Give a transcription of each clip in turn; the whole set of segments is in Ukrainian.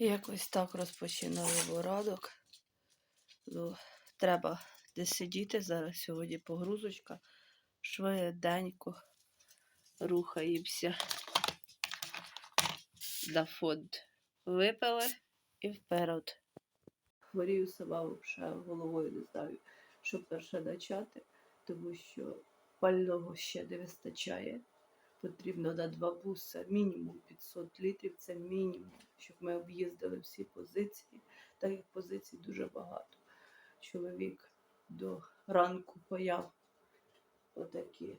Якось так розпочинаємо ранок. Ну, треба десь сидіти зараз сьогодні погрузочка. Швиденько рухаємося на фонд. Випили і вперед. Хворію сама взагалі головою не знаю, що перше почати, тому що пального ще не вистачає. Потрібно на два буса мінімум 500 літрів, це мінімум, щоб ми об'їздили всі позиції. Так як позицій дуже багато. Чоловік до ранку паяв отакі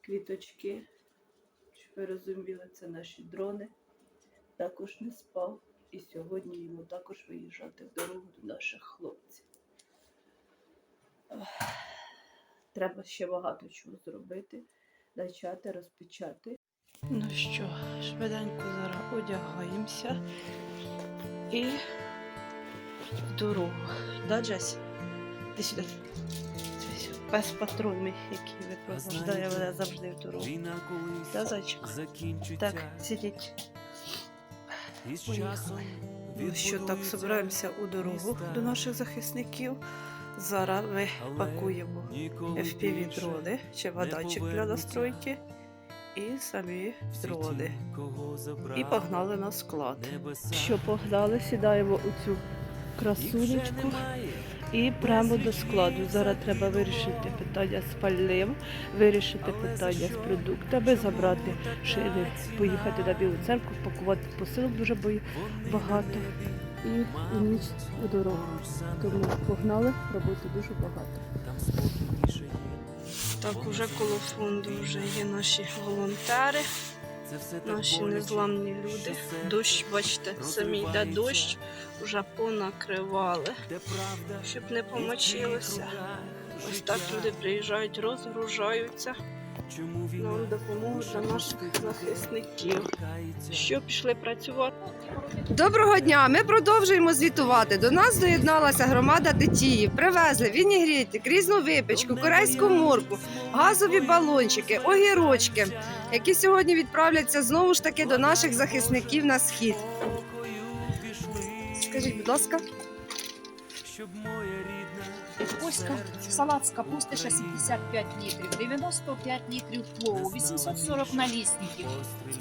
квіточки. Щоб ви розуміли, це наші дрони. Також не спав. І сьогодні йому також виїжджати в дорогу до наших хлопців. Треба ще багато чого зробити почати розпочати. Ну що, швиденько зараз одягаємося і в дорогу. Да, Джесі? Ти сюди. Пес патруль мій, який випроводжує мене завжди в дорогу. Да, зайчик? закінчиться. Так, сидіть. Поїхали. Ну що, так, збираємося у дорогу до наших захисників. Зараз ми пакуємо FPV дрони, чи водачик для настройки, і самі дрони. І погнали на склад. Що погнали, сідаємо у цю красунечку і прямо до складу. Зараз треба вирішити питання з пальним, вирішити питання з продуктами, забрати шини, поїхати на білу церкву, пакувати посилок дуже багато. І ніч у дорогу. Тому погнали, роботи дуже багато. Так, уже коло фонду вже є наші волонтери, наші незламні люди. Дощ, бачите, самі йде дощ, вже понакривали, щоб не помочилося. Ось так люди приїжджають, розгружаються нам допомогу для наших захисників. Що пішли працювати? Доброго дня! Ми продовжуємо звітувати. До нас доєдналася громада Тетіїв. Привезли вінігрітик, різну випічку, корейську морку, газові балончики, огірочки, які сьогодні відправляться знову ж таки до наших захисників на схід. Скажіть, будь ласка, щоб моя рідна Ось салат з капусти 65 літрів, 95 літрів плову, 840 налісників,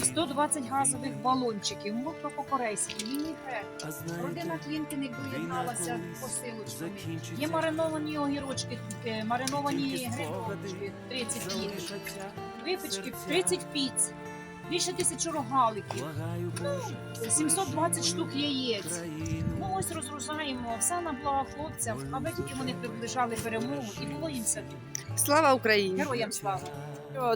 120 газових балончиків, морква по-корейськи, вінігрет. А знаєте, Родина Клінкиник доєдналася посилочками. Є мариновані огірочки, е, мариновані грибочки, спогади 30 літрів, випічки 30 піц, більше тисячі рогаликів, Благаю, 720 штук яєць. Ось розгружаємо все на благо хлопцям, аби тільки вони приближали перемогу і було їм все тут. слава Україні! Героям слава!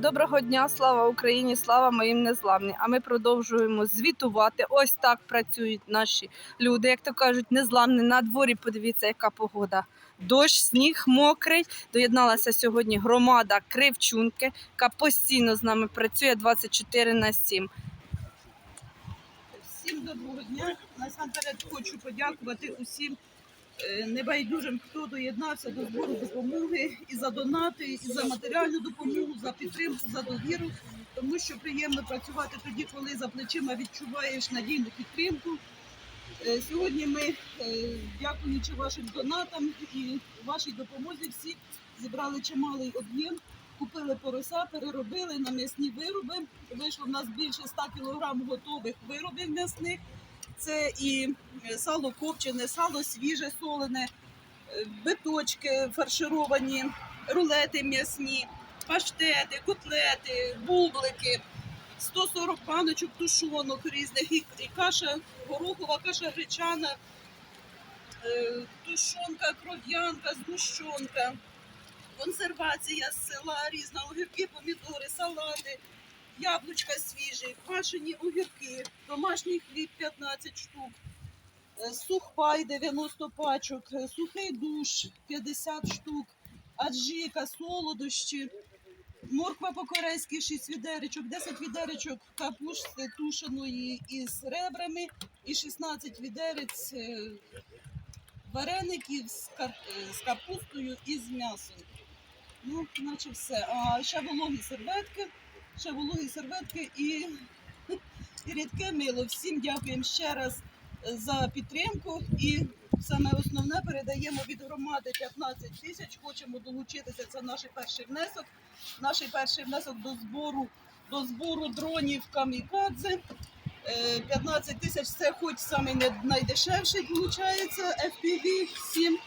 Доброго дня, слава Україні, слава моїм незламним. А ми продовжуємо звітувати. Ось так працюють наші люди. Як то кажуть, незламні на дворі. Подивіться, яка погода. Дощ, сніг мокрий. Доєдналася сьогодні громада Кривчунки, яка постійно з нами працює 24 на 7. Всім доброго дня. Насамперед хочу подякувати усім е, небайдужим, хто доєднався до збору допомоги і за донати, і за матеріальну допомогу, за підтримку, за довіру. Тому що приємно працювати тоді, коли за плечима відчуваєш надійну підтримку. Е, Сьогодні ми, е, дякуючи вашим донатам і вашій допомозі, всі зібрали чималий об'єм, купили порося, переробили на м'ясні вироби. Вийшло в нас більше 100 кг готових виробів м'ясних. Це і сало копчене, сало свіже, солене, биточки фаршировані, рулети м'ясні, паштети, котлети, бублики, 140 баночок тушонок різних, і, і каша горохова, каша гречана, е, тушонка, кров'янка, згущенка, консервація з села, різна огірки, помідори, салати, яблучка свіжі, квашені огірки, домашній хліб 15 штук, е, сухпай 90 пачок, е, сухий душ 50 штук, аджика, солодощі, морква по-корейськи 6 відеречок, 10 відеречок капусти тушеної із ребрами і 16 відерець е, вареників з капустою і з м'ясом. Ну, наче все. А ще вологі серветки, ще вологі серветки і і рідке мило. Всім дякуємо ще раз е, за підтримку. І саме основне передаємо від громади 15 тисяч. Хочемо долучитися. Це наш перший внесок. Наш перший внесок до збору до збору дронів камікадзе. Е, 15 тисяч це хоч саме найдешевший, виходить, FPV-7.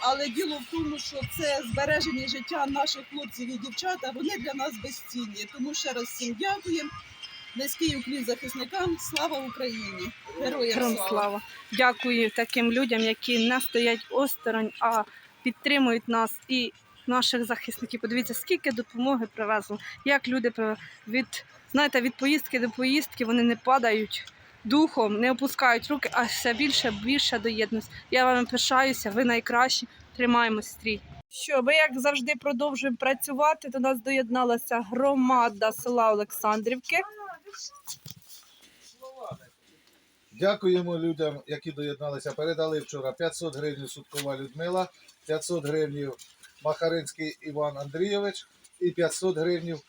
Але діло в тому, що це збереження життя наших хлопців і дівчат, а вони для нас безцінні. Тому ще раз всім дякуємо. Низький уклін захисникам. Слава Україні! Героям слава. Дякую таким людям, які не стоять осторонь, а підтримують нас і наших захисників. Подивіться, скільки допомоги привезли, як люди від, знаєте, від поїздки до поїздки вони не падають духом, не опускають руки, а все більше більше доєднуюсь. Я вам пишаюся, ви найкращі. Тримаємось стрій. Що ми, як завжди, продовжуємо працювати. До нас доєдналася громада села Олександрівки. Дякуємо людям, які доєдналися. Передали вчора 500 гривень Суткова Людмила, 500 гривень Махаринський Іван Андрійович і 500 гривень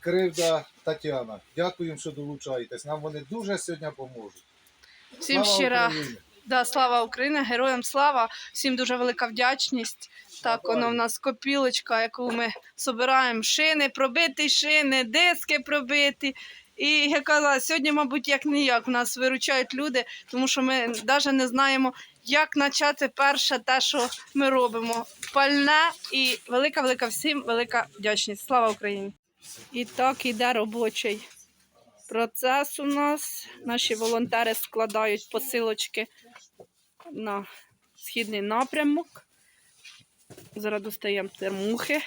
Кривда Тетяна. Дякуємо, що долучаєтесь. Нам вони дуже сьогодні поможуть. Всім Слава щира Україні! Да, слава Україні, героям слава, всім дуже велика вдячність. Так, воно в нас копілочка, яку ми збираємо. Шини, пробиті шини, диски пробиті. І я казала, сьогодні, мабуть, як ніяк нас виручають люди, тому що ми навіть не знаємо, як почати перше те, що ми робимо. Пальне і велика, велика всім велика вдячність. Слава Україні! І так іде робочий процес у нас. Наші волонтери складають посилочки на східний напрямок. Зараз достаємо термухи.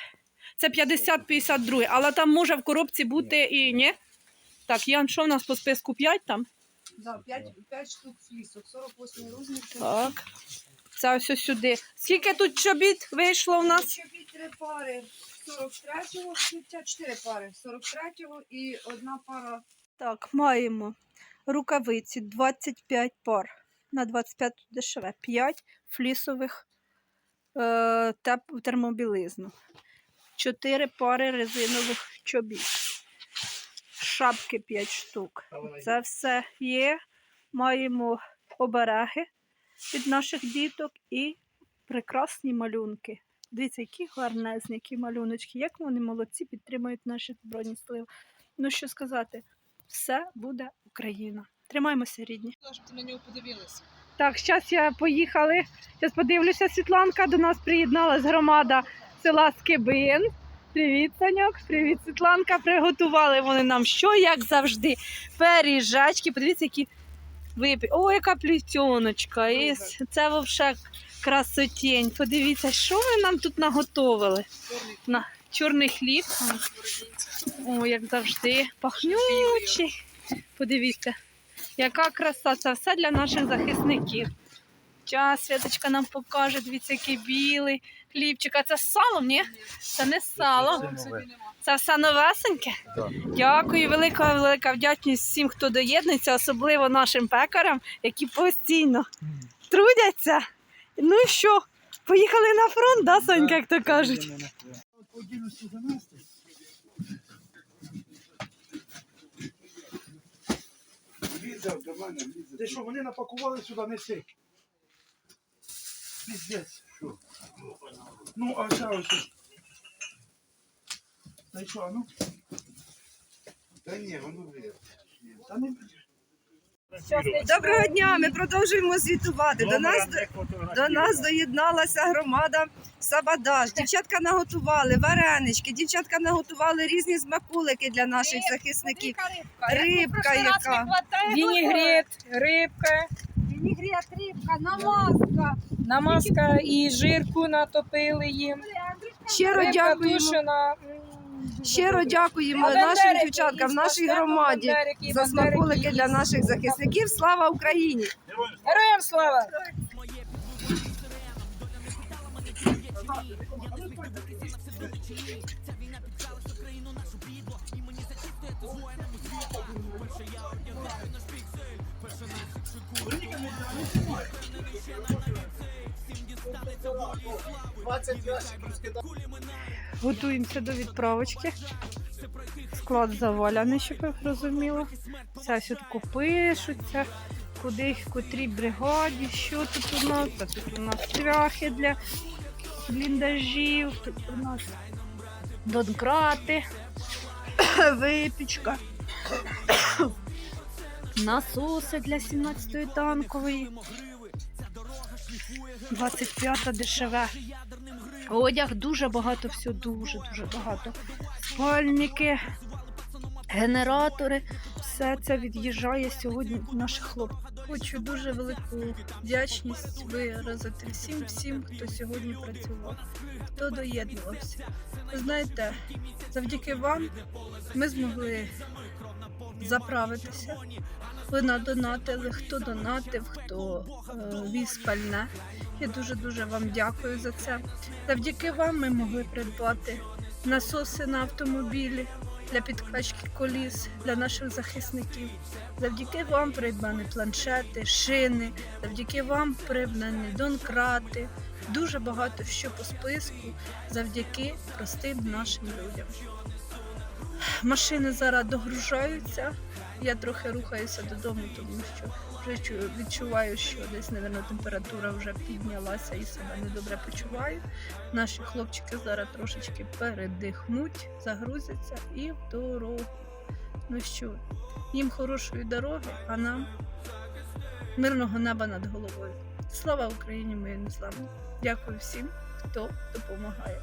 Це 50-52, але там може в коробці бути і ні. Так, Ян, що в нас по списку 5 там? Да, 5, 5 штук флісок, 48 розмір. Так. Це ось сюди. Скільки тут чобіт вийшло в нас? Чобіт три пари 43-го, 54 пари 43-го і одна пара Так, маємо рукавиці 25 пар. На 25 дешеве. 5 флісових е, термобілизну. 4 пари резинових чобіт. Шапки 5 штук. Це все є. Маємо обереги від наших діток і прекрасні малюнки. Дивіться, які гарнезні, які малюночки, як вони молодці підтримують наші збройні сили. Ну що сказати, все буде Україна. Тримаємося, рідні. Щоб ти на нього подивилася. Так, зараз я поїхали. Зараз подивлюся, Світланка до нас приєдналась громада села Скибин. Привіт, Саньок, привіт, Світланка. Приготували вони нам що, як завжди. Пиріжачки. Подивіться, які випі. О, яка плітьоночка. І це вовше красотень. Подивіться, що ви нам тут наготовили. На чорний хліб. О, як завжди, пахнючий. Подивіться. Яка краса, це все для наших захисників. Час Святочка нам покаже, дивіться, який білий хлібчик. А це з салом, ні? Це не з салом. Це все новесеньке. Дякую, велика велика вдячність всім, хто доєднується, особливо нашим пекарям, які постійно трудяться. Ну і що? Поїхали на фронт, да, Сонька, як то кажуть. Ти що, вони напакували сюди, неси. Піздець. Ну, а це ось. Та й що, а ну? Та ні, воно вірить. Та не Доброго дня! Ми продовжуємо звітувати. До нас до нас доєдналася громада Сабадаш. Дівчатка наготували варенички, дівчатка наготували різні смакулики для наших захисників. Рибка яка. Вінігрет, рибка, Вінігрет, рибка, намазка. намазка і жирку натопили їм. Щиро Рибка дякуємо. тушена. м, дуже Щиро добре. дякуємо А нашим бандерики, дівчаткам, і нашій спасибо, громаді бандерики, за бандерики, смакулики для і- наших захисників. Слава Україні! Героям слава! Готуємося до відправочки. Склад заваляний, щоб ви розуміли. Все швидко пишуться, куди в котрій бригаді, що тут у нас. А тут у нас цвяхи для бліндажів, тут у нас донкрати, випічка, насоси для 17-ї танкової. 25-та дешеве. Одяг дуже багато все дуже дуже багато. Спальники, генератори. Все це від'їжджає сьогодні Наш хлопців. Хочу дуже велику вдячність виразити всім, всім, хто сьогодні працював, хто доєднувався. Знаєте, завдяки вам ми змогли заправитися. Ви надонатили, хто донатив, хто е, віз пальне. Я дуже дуже вам дякую за це. Завдяки вам ми могли придбати насоси на автомобілі для підкачки коліс для наших захисників. Завдяки вам придбані планшети, шини, завдяки вам придбані донкрати. Дуже багато що по списку завдяки простим нашим людям. Машини зараз догружаються. Я трохи рухаюся додому, тому що відчуваю, що десь, мабуть, температура вже піднялася і себе недобре почуваю. Наші хлопчики зараз трошечки передихнуть, загрузяться і в дорогу. Ну що, їм хорошої дороги, а нам мирного неба над головою. Слава Україні, моїй незламній! Дякую всім, хто допомагає.